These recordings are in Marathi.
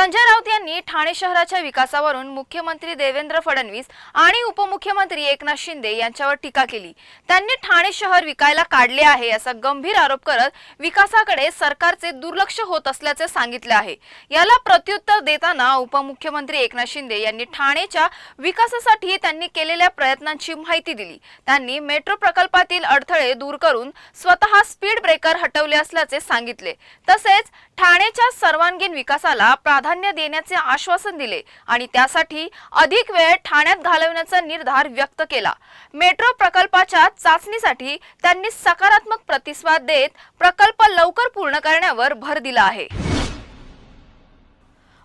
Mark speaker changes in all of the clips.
Speaker 1: संजय राऊत यांनी ठाणे शहराच्या विकासावरून मुख्यमंत्री देवेंद्र फडणवीस आणि उपमुख्यमंत्री एकनाथ शिंदे यांच्यावर टीका केली. त्यांनी ठाणे शहर विकायला काढले आहे असा गंभीर आरोप करत विकासाकडे सरकारचे दुर्लक्ष होत असल्याचे सांगितले आहे. याला प्रत्युत्तर देताना उपमुख्यमंत्री एकनाथ शिंदे यांनी ठाणेच्या विकासासाठी त्यांनी केलेल्या प्रयत्नांची माहिती दिली. त्यांनी मेट्रो प्रकल्पातील अडथळे दूर करून स्वतः स्पीड ब्रेकर हटवले असल्याचे सांगितले. तसेच ठाणेच्या सर्वांगीण विकासाला प्राधान्य देण्याचे आश्वासन दिले आणि त्यासाठी अधिक वेळ ठाण्यात घालवण्याचा निर्धार व्यक्त केला. मेट्रो प्रकल्पाच्या चाचणीसाठी त्यांनी सकारात्मक प्रतिसाद देत प्रकल्प लवकर पूर्ण करण्यावर भर दिला आहे.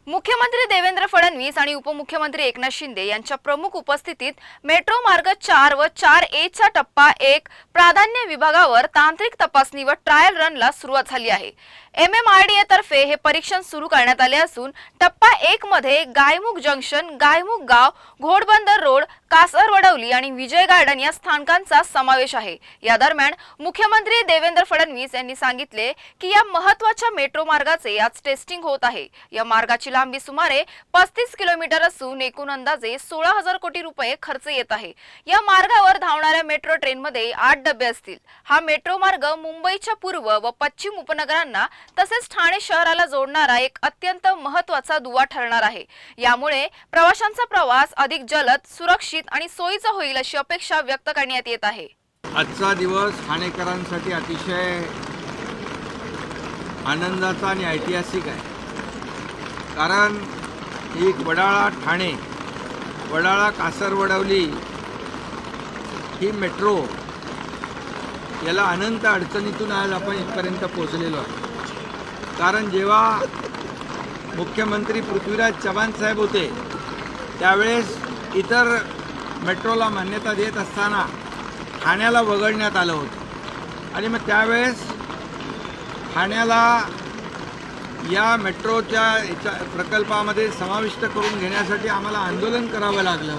Speaker 1: मुख्यमंत्री देवेंद्र फडणवीस आणि उपमुख्यमंत्री एकनाथ शिंदे यांच्या प्रमुख उपस्थितीत मेट्रो मार्ग चार व चार ए चा टप्पा एक प्राधान्य विभागावर तांत्रिक तपासणी व ट्रायल रनला सुरुवात झाली आहे. M M R D A तर्फे हे परीक्षण सुरू करण्यात आले असून टप्पा एक मध्ये गायमुख जंक्शन गायमुख गाव घोडबंदर रोड कासर वडवली आणि विजय गार्डन या स्थानकांचा समावेश आहे. या दरम्यान मुख्यमंत्री देवेंद्र फडणवीस यांनी सांगितले की या महत्त्वाच्या मेट्रो मार्गाचे आज टेस्टिंग होत आहे. या मार्गाची लांबी सुमारे पस्तीस किलोमीटर असून एकूण अंदाजे सोळा हजार कोटी रुपये खर्च येत आहे. या मार्गावर धावणाऱ्या मेट्रो ट्रेनमध्ये आठ डबे असतील. हा मेट्रो मार्ग मुंबईच्या पूर्व व पश्चिम उपनगरांना तसेच ठाणे शहराला जोडणारा एक अत्यंत महत्त्वाचा दुवा ठरणार आहे. यामुळे प्रवाशांचा प्रवास अधिक जलद सुरक्षित आणि सोयीचा होईल अशी अपेक्षा व्यक्त करण्यात येत आहे.
Speaker 2: आजचा दिवस ठाणेकरांसाठी अतिशय आनंदाचा आणि ऐतिहासिक आहे. कारण एक वडाळा ठाणे वडाळा कासर वडवली ही मेट्रो याला अनंत अडचणीतून आज आपण इथपर्यंत पोचलेलो आहे कारण जेव्हा मुख्यमंत्री पृथ्वीराज चव्हाण साहेब होते त्यावेळेस इतर मेट्रोला मान्यता देत असताना ठाण्याला वगळण्यात आलं होतं. आणि मग त्यावेळेस ठाण्याला या मेट्रोच्या याच्या प्रकल्पामध्ये समाविष्ट करून घेण्यासाठी आम्हाला आंदोलन करावं लागलं.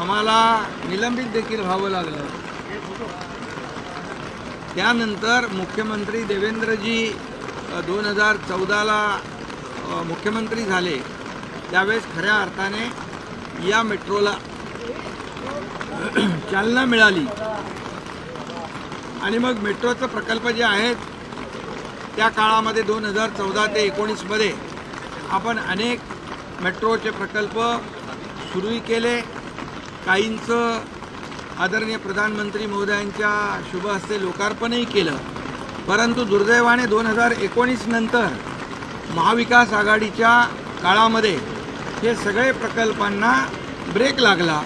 Speaker 2: आम्हाला निलंबित देखील व्हावं लागलं. त्यानंतर मुख्यमंत्री देवेंद्रजी दोन हजार चौदाला मुख्यमंत्री झाले. त्यावेळेस खऱ्या अर्थाने या मेट्रोला चालना मिळाली. आणि मग मेट्रोचं प्रकल्प जे आहेत त्या काळामध्ये दोन हजार चौदा ते एकोणीसमध्ये आपण अनेक मेट्रोचे प्रकल्प सुरूही केले. काहींचं आदरणीय प्रधानमंत्री महोदयांच्या शुभ हस्ते लोकार्पणही केलं. परंतु दुर्दैवाने दोन हजार एकोणीस नंतर महाविकास आघाडीच्या काळामध्ये हे सगळे प्रकल्पांना ब्रेक लागला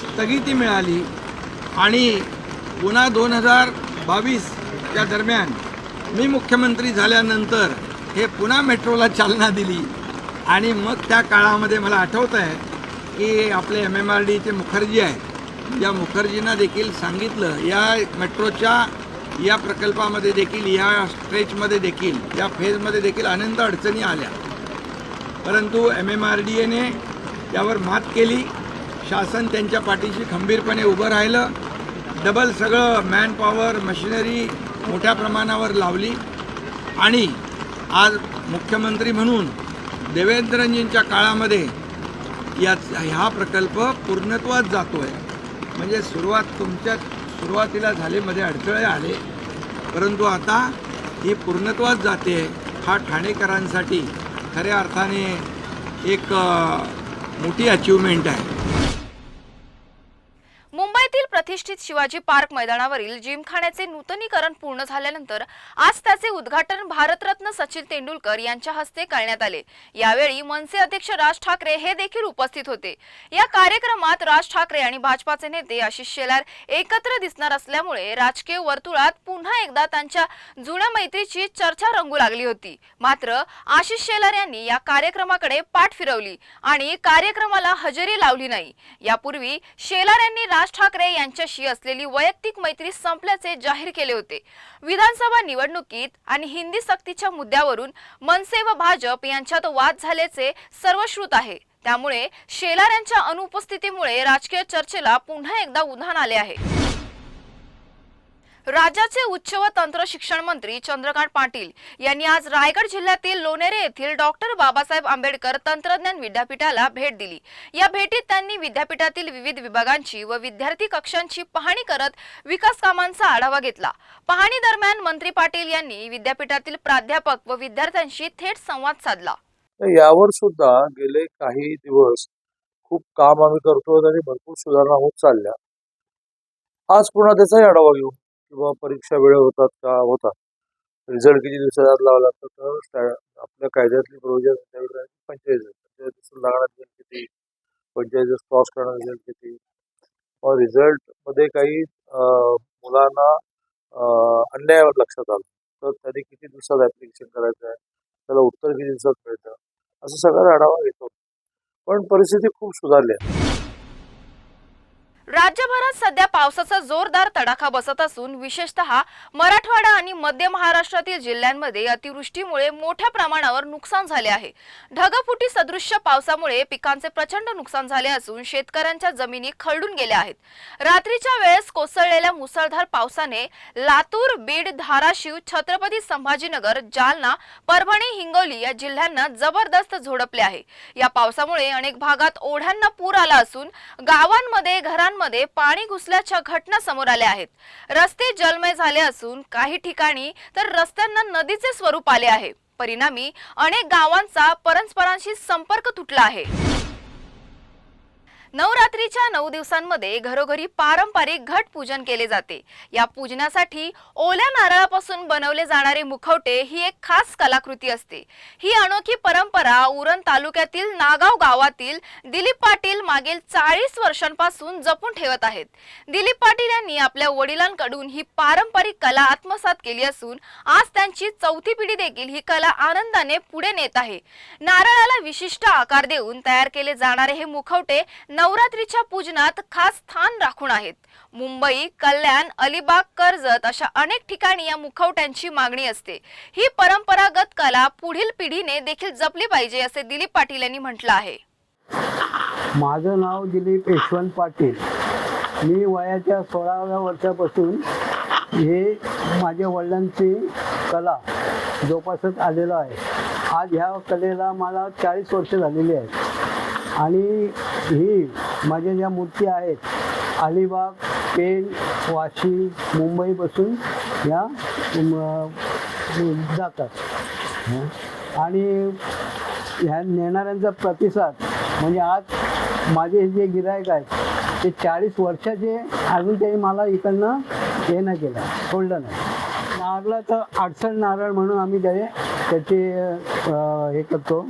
Speaker 2: स्थगिती मिळाली आणि पुन्हा दोन हजार बावीसच्या दरम्यान मी मुख्यमंत्री झाल्यानंतर हे पुन्हा मेट्रोला चालना दिली आणि मग त्या काळामध्ये मला आठवतं आहे की आपले एम एम आर डीचे मुखर्जी आहेत. या मुखर्जींना देखील सांगितलं या मेट्रोच्या या प्रकल्पामध्ये देखील या स्ट्रेचमध्ये देखील या फेजमध्ये देखील अनंत अडचणी आल्या. परंतु एम एम आर डी एने त्यावर मात केली. शासन त्यांच्या पाठीशी खंबीरपणे उभं राहिलं. डबल सगळं मॅनपॉवर मशिनरी मोठ्या प्रमाणावर लावली. आणि आज मुख्यमंत्री म्हणून देवेंद्रजींच्या काळामध्ये या हा प्रकल्प पूर्णत्वात जातो आहे म्हणजे सुरुवात तुमच्या सुरुवातीला झालेमध्ये अडथळे आले परंतु आता ही पूर्णत्वास जाते हा ठाणेकरांसाठी खऱ्या अर्थाने एक मोठी अचिव्हमेंट आहे.
Speaker 1: प्रतिष्ठित शिवाजी पार्क मैदानावरील जिमखान्याचे नूतनीकरण पूर्ण झाल्यानंतर आज त्याचे उद्घाटन भारतरत्न सचिन तेंडुलकर यांच्या हस्ते करण्यात आले. यावेळी मनसे अध्यक्ष राज ठाकरे हे देखील उपस्थित होते. या कार्यक्रमात राज ठाकरे आणि भाजपाचे नेते आशिष शेलार एकत्र दिसणार असल्यामुळे राजकीय वर्तुळात पुन्हा एकदा त्यांच्या जुन्या मैत्रीची चर्चा रंगू लागली होती. मात्र आशिष शेलार यांनी या कार्यक्रमाकडे पाठ फिरवली आणि कार्यक्रमाला हजेरी लावली नाही. यापूर्वी शेलार यांनी राज ठाकरे यांच्याशी असलेली वैयक्तिक मैत्री संपल्याचे जाहीर केले होते. विधानसभा निवडणुकीत आणि हिंदी सक्तीच्या मुद्द्यावरून मनसे व भाजप यांच्यात वाद झाल्याचे सर्वश्रुत आहे. त्यामुळे शेलार यांच्या अनुपस्थितीमुळे राजकीय चर्चेला पुन्हा एकदा उधाण आले आहे. राज्याचे उच्च व तंत्र शिक्षण मंत्री चंद्रकांत पाटील यांनी आज रायगड जिल्ह्यातील लोणेरे येथील डॉक्टर बाबासाहेब आंबेडकर तंत्रज्ञान विद्यापीठाला भेट दिली. या भेटीत त्यांनी विद्यापीठातील विविध विभागांची व विद्यार्थी कक्षांची पाहणी करत विकास कामांचा आढावा घेतला. पाहणी दरम्यान मंत्री पाटील यांनी विद्यापीठातील प्राध्यापक व विद्यार्थ्यांशी थेट संवाद साधला.
Speaker 3: यावर सुद्धा गेले काही दिवस खूप काम आम्ही करतो आणि भरपूर सुधारणा होत चालल्या. आज पुन्हा त्याचाही आढावा घेऊ. किंवा परीक्षा वेळ होतात का? होतात. रिझल्ट किती दिवसात आत लावला लागतो? तर आपल्या कायद्यातली प्रोव्हिजन पंचेचाळीस पंचेचाळीस दिवसात लागणार रिझल्ट किती? पंचेचाळीस दिवस क्रॉस करणार रिझल्ट किती? मग रिझल्टमध्ये काही मुलांना अन्यायावर अन्याय लक्षात आलं. तर त्यांनी किती दिवसात ॲप्लिकेशन करायचं आहे? त्याला उत्तर किती दिवसात मिळतं? असं सगळं आढावा घेतो. पण परिस्थिती खूप सुधारली आहे.
Speaker 1: राज्यभरात सध्या पावसाचा जोरदार तडाखा बसत असून विशेषतः मराठवाडा आणि मध्य महाराष्ट्रातील जिल्ह्यांमध्ये अतिवृष्टीमुळे मोठ्या प्रमाणावर नुकसान झाले आहे. ढगफुटी सदृश्य पावसामुळे पिकांचे प्रचंड नुकसान झाले असून शेतकऱ्यांच्या जमिनी खरडून गेल्या आहेत. रात्रीच्या वेळेस कोसळलेल्या मुसळधार पावसाने लातूर बीड धाराशिव छत्रपती संभाजीनगर जालना परभणी हिंगोली या जिल्ह्यांना जबरदस्त झोडपले आहे. या पावसामुळे अनेक भागात ओढ्यांना पूर आला असून गावांमध्ये घरांमध्ये पाणी घुसल्याच्या घटना समोर आल्या आहेत. रस्ते जलमय झाले असून काही ठिकाणी तर रस्त्यांना नदीचे स्वरूप आले आहे. परिणामी अनेक गावांचा परस्परांशी संपर्क तुटला आहे. नवरात्रीच्या नऊ दिवसांमध्ये घरोघरी पारंपरिक घट पूजन केले जाते. या पूजनासाठी ओल्या नारळापासून बनवले जाणारे मुखवटे ही एक खास कलाकृती असते. ही अनोखी परंपरा उरण तालुक्यातील नागाव गावातील दिलीप पाटील मागील चाळीस वर्षांपासून जपून ठेवत आहेत. दिलीप पाटील यांनी आपल्या वडिलांकडून ही पारंपरिक कला आत्मसात केली असून आज त्यांची चौथी पिढी देखील ही कला आनंदाने पुढे नेत आहे. नारळाला विशिष्ट आकार देऊन तयार केले जाणारे हे मुखवटे नवरात्रीच्या पूजनात खास स्थान राखून आहेत. मुंबई कल्याण अलिबाग कर्जत अशा अनेक ठिकाणी या मुखवट्यांची मागणी असते. ही परंपरागत कला पुढील पिढीने देखील जपली पाहिजे असे दिलीप पाटील यांनी म्हटलं आहे.
Speaker 4: माझं नाव दिलीप यशवंत पाटील. मी वयाच्या सोळाव्या वर्षापासून हे माझ्या वडिलांची कला जोपासत आलेलो आहे. आज ह्या कलेला मला चाळीस वर्ष झालेली आहेत. आणि ही माझ्या ज्या मूर्ती आहेत अलिबाग पेण वाशी मुंबईपासून ह्या जातात. आणि ह्या नेणाऱ्यांचा प्रतिसाद म्हणजे आज माझे जे गिरायक आहेत ते चाळीस वर्षाचे अजून त्यांनी मला इकडनं हे नाही केलं सोडलं नाही. नारळाचं अडचण नारळ म्हणून आम्ही ते त्याचे हे करतो.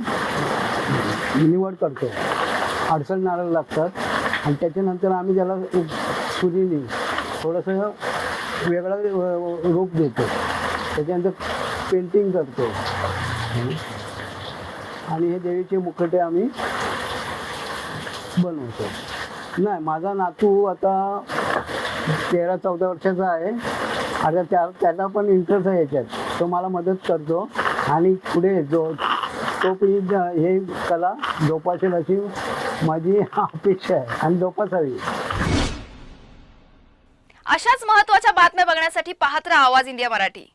Speaker 4: निवड करतो. अडचण नारळ लागतात. आणि त्याच्यानंतर आम्ही त्याला सुरीने थोडंसं वेगळं रूप देतो. त्याच्यानंतर पेंटिंग करतो. आणि हे देवीचे मुखटे आम्ही बनवतो. नाही माझा नातू आता तेरा चौदा वर्षाचा आहे. आता त्या त्याला पण इंटरेस्ट आहे याच्यात. तो मला मदत करतो. आणि पुढे जो तो हे कला जोपासेल अशी माझी अपेक्षा आहे आणि जोपासावी.
Speaker 1: अशाच महत्त्वाच्या बातम्या बघण्यासाठी पाहत राहा आवाज इंडिया मराठी.